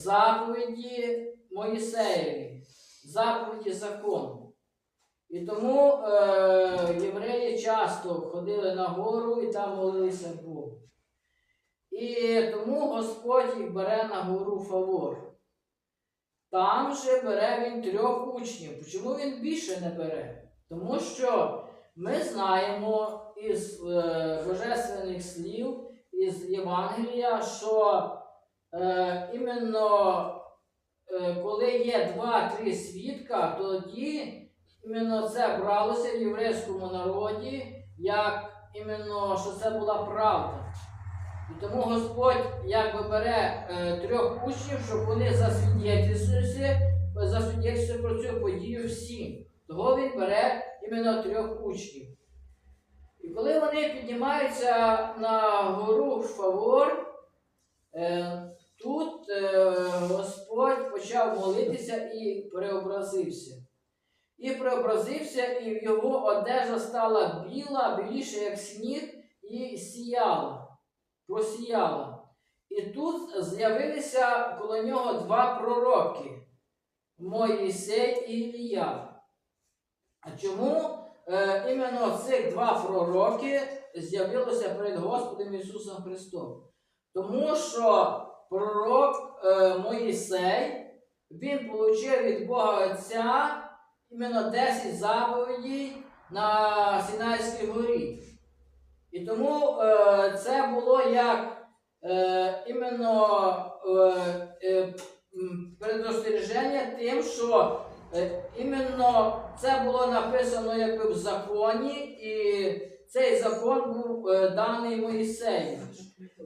заповіді Моїсеєві, заповіді закону. І тому е, євреї часто ходили на гору і там молилися Богу. І тому Господь їх бере на гору Фавор. Там же бере він трьох учнів. Чому він більше не бере? Тому що ми знаємо із е, божественних слів, із Євангелія, що е, іменно е, коли є два-три свідка, тоді іменно це бралося в єврейському народі, як іменно, що це була правда. І тому Господь якби бере е, трьох учнів, щоб вони засвідчилися, засвідчилися про цю подію всім. Того він бере іменно трьох учнів. І коли вони піднімаються на гору Фавор, е, тут е, Господь почав молитися і преобразився. І преобразився, і його одежа стала біла, біліша, як сніг, і сіяла, просіяла. І тут з'явилися коло нього два пророки Моїсей і Ілія. А чому е, іменно цих два пророки з'явилося перед Господом Ісусом Христом? Тому що пророк е, Моїсей, він отримав від Бога Отця іменно 10 заповідей на Сінайській горі. І тому е, це було як е, іменно е, е, предостереження тим, що е, іменно це було написано якби в законі, і цей закон був е, даний Моїсею.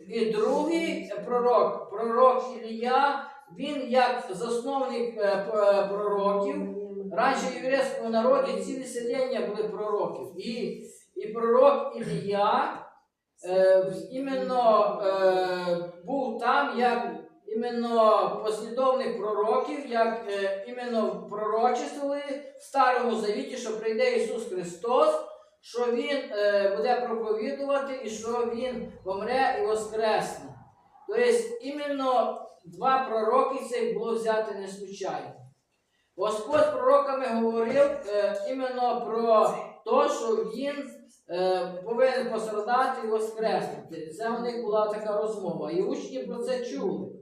І другий пророк, пророк Ілія, він як засновник е, пророків, раніше в єврейському народі цілі селення були пророків. І, і пророк Ілія е, іменно е, був там як іменно послідовник пророків, як е, іменно пророчествували в Старому Завіті, що прийде Ісус Христос, що Він е, буде проповідувати і що Він помре і воскресне. Тобто іменно два пророки цих було взяти не случайно. Господь пророками говорив е, іменно про те, що він е, повинен пострадати і воскреснути. Це у них була така розмова. І учні про це чули.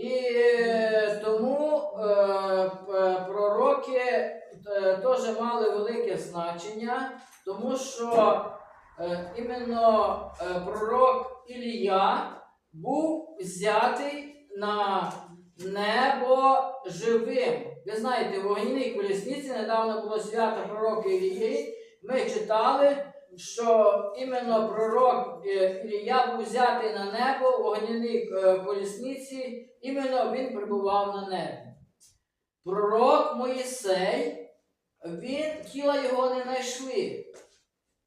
І е, тому е, пророки е, теж мали велике значення, тому що іменно пророк Ілія був взятий на небо живим. Ви знаєте, в вогняній колісниці недавно було свято пророка Ілії. Ми читали, що іменно пророк Ілія був взятий на небо в вогняній колісниці, іменно він прибував на небі. Пророк Моїсей, він тіла його не знайшли.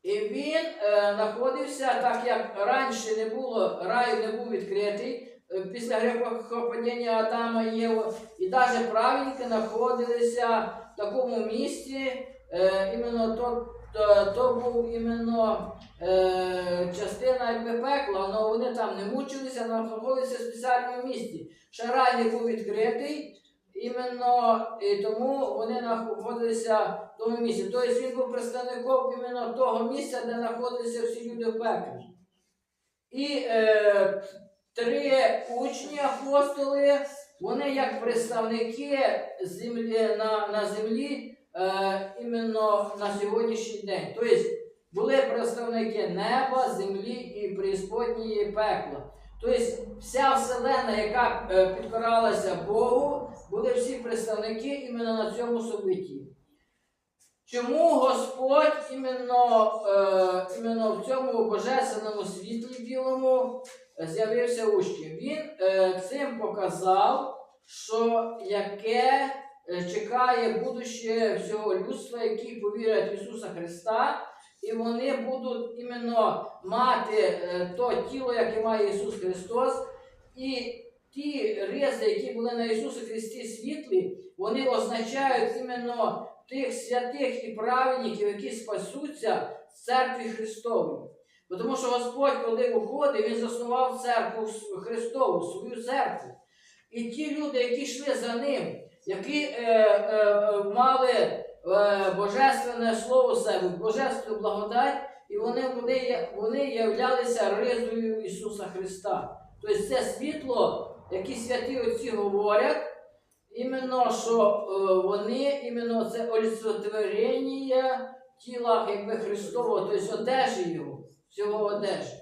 І він е, знаходився, так як раніше не було, раю не був відкритий е, після грехопадіння Адама і Єви, і навіть праведники знаходилися в такому місці, е, іменно то, то, то був іменно е, частина якби пекла, але вони там не мучилися, але знаходилися в спеціальному місці. Не був відкритий, іменно і тому вони знаходилися в тому місці. Тобто він був представником іменно того місця, де знаходилися всі люди в пеклі. І е, три учні апостоли, вони як представники землі, на, на землі е, іменно на сьогоднішній день. Тобто були представники неба, землі і преісподньої пекла. Тобто вся вселена, яка е, підкоралася Богу, були всі представники іменно на цьому собитті. Чому Господь іменно, е, іменно в цьому божественному світлі білому е, з'явився учнів? Він е, цим показав, що яке чекає будуще всього людства, які повірять в Ісуса Христа, і вони будуть іменно мати е, то тіло, яке має Ісус Христос, і ті ризи, які були на Ісусі Христі світлі, вони означають іменно тих святих і праведників, які спасуться з церкві Христової. Тому що Господь, коли уходив, Він заснував церкву Христову, свою церкву. І ті люди, які йшли за ним, які е, е, е, мали е, божественне слово себе, божественну благодать, і вони, вони, вони являлися ризою Ісуса Христа. Тобто це світло, яке святі отці говорять, іменно, що е, вони, іменно це олицетворення тіла якби Христового, тобто одежі Його, всього одежі.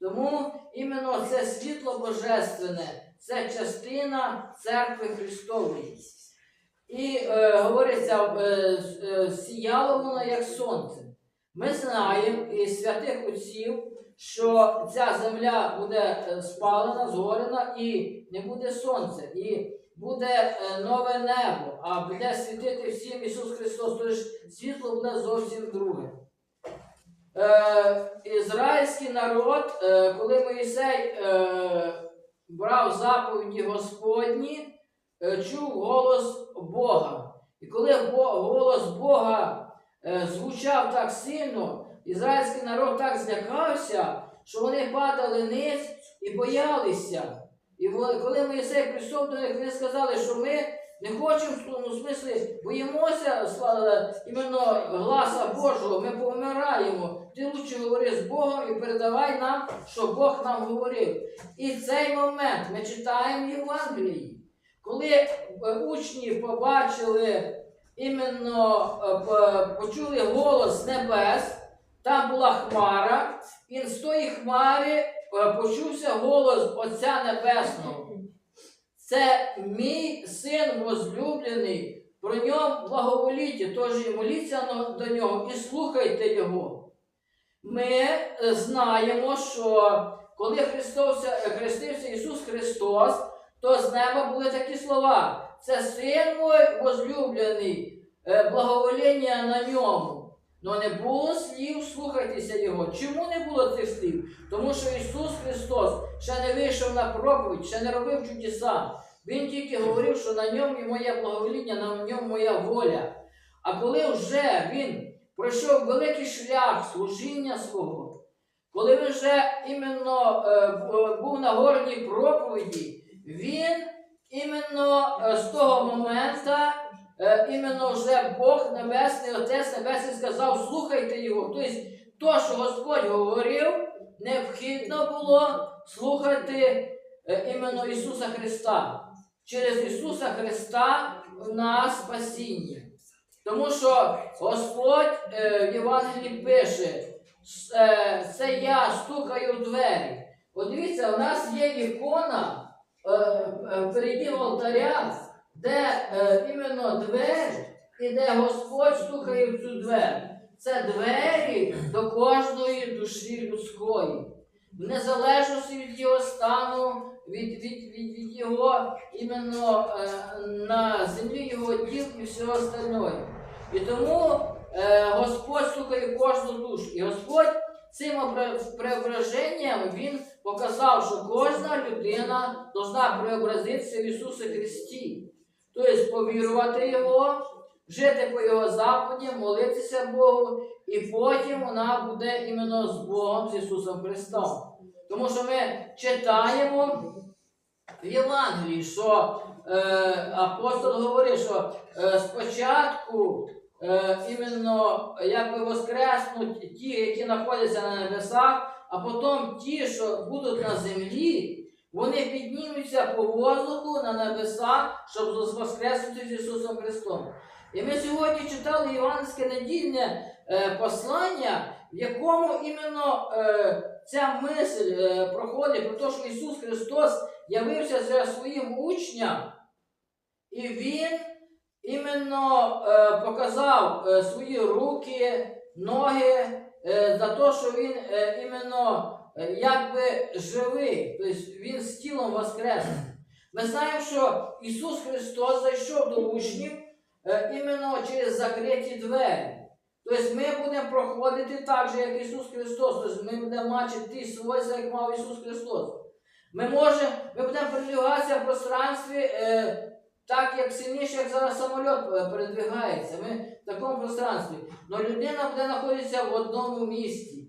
Тому іменно це світло божественне, це частина церкви Христової. І е, говориться, е, е, сіяло воно як сонце. Ми знаємо із святих отців, що ця земля буде е, спалена, згорена і не буде сонця, і буде е, нове небо, а буде світити всім Ісус Христос. Тож світло буде зовсім друге. Е, ізраїльський народ, е, коли Моїсей е, брав заповіді Господні, е, чув голос Бога. І коли голос Бога е, звучав так сильно, ізраїльський народ так злякався, що вони падали низ і боялися. І коли Моїсей прийшов до них, вони сказали, що ми не хочемо в тому смислі, боїмося іменно гласа Божого, ми помираємо. Ти лучше говори з Богом і передавай нам, що Бог нам говорив. І цей момент ми читаємо в Євангелії. Коли е, учні побачили іменно е, почули голос небес, там була хмара, і з тої хмари е, почувся голос Отця Небесного. Це мій син возлюблений, про ньому благоволіття, тож і моліться до нього і слухайте його. Ми знаємо, що коли Христос, хрестився Ісус Христос, то з неба були такі слова. Це син мой возлюблений, е, благовоління на ньому. Но не було слів, слухайтеся Його. Чому не було цих слів? Тому що Ісус Христос ще не вийшов на проповідь, ще не робив чудеса. Він тільки говорив, що на ньому і моє благовоління, на ньому моя воля. А коли вже він пройшов великий шлях служіння свого, коли він вже іменно е, був на горній проповіді, він іменно е, з того моменту, е, іменно вже Бог Небесний, Отець Небесний сказав, слухайте його. Тобто, то, що Господь говорив, необхідно було слухати е, іменно Ісуса Христа. Через Ісуса Христа в нас спасіння. Тому що Господь в Євангелії пише, це я стукаю в двері. От дивіться, у нас є ікона е, е, алтаря, де е, іменно двері, і де Господь стукає в цю двері. Це двері до кожної душі людської. В незалежності від його стану, від, від, від, від його іменно на землі його діл і всього остального. І тому е, Господь слухає кожну душу. І Господь цим преображенням Він показав, що кожна людина повинна преобразитися в Ісусі Христі. Тобто повірувати Його, жити по Його заповідям, молитися Богу, і потім вона буде іменно з Богом, з Ісусом Христом. Тому що ми читаємо в Євангелії, що е, апостол говорить, що е, спочатку е, іменно якби воскреснуть ті, які знаходяться на небесах, а потім ті, що будуть на землі, вони піднімуться по воздуху на небеса, щоб воскреснути з Ісусом Христом. І ми сьогодні читали Іванське недільне е, послання, в якому іменно е, ця мисль е, проходить про те, що Ісус Христос явився за своїм учням, і Він іменно е, показав е, свої руки, ноги за те, що Він е, іменно е, якби живий, тобто Він з тілом воскрес. Ми знаємо, що Ісус Христос зайшов до учнів е, іменно через закриті двері. Тобто ми будемо проходити так же, як Ісус Христос. Тобто ми будемо мати ті свойства, як мав Ісус Христос. Ми можемо, ми будемо передвигатися в пространстві е, так, як сильніше, як зараз самоліт е, передвигається. Ми в такому пространстві. Але людина буде знаходитися в одному місці.